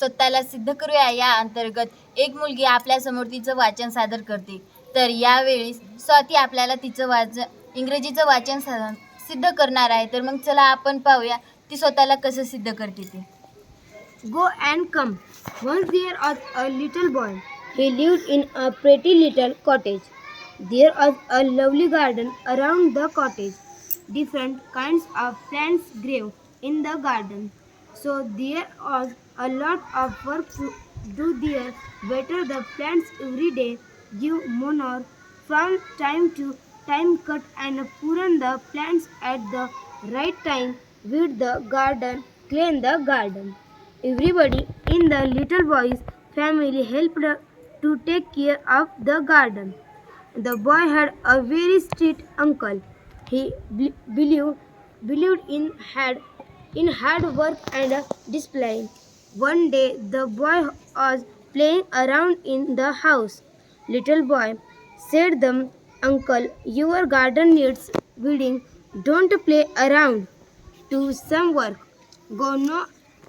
स्वतःला सिद्ध करूया या अंतर्गत. एक मुलगी आपल्यासमोर तिचं वाचन सादर करते. तर यावेळी स्वाती आपल्याला तिचं वाच इंग्रजीचं वाचन साधन सिद्ध करणार आहे. तर मग चला आपण पाहूया ती स्वतःला कसं सिद्ध करते ते. Go and come once there was a little boy he live in a pretty little cottage there was a lovely garden around the cottage different kind of plant grew in the garden so there was a lot of work to do there. Water the plants every day, give manure from time to time, cut and prune the plants at the right time, weed the garden, clean the garden. Everybody in the little boy's family helped to take care of the garden. The boy had a very strict uncle. He believed, believed in had in hard work and discipline. One day the boy was playing around in the house. Little boy said the uncle, your garden needs weeding. Don't play around. Do some work. Go no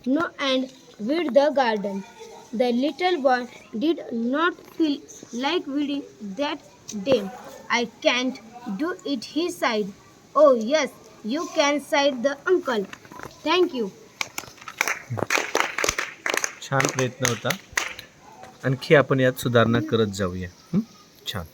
no and weed the garden. The little boy did not feel like weeding that day. I can't do it, he sighed. Oh, yes, you can, sighed the uncle. Thank you. छान प्रयत्न होता. आणखी आपण यात सुधारणा करत जाऊया. छान.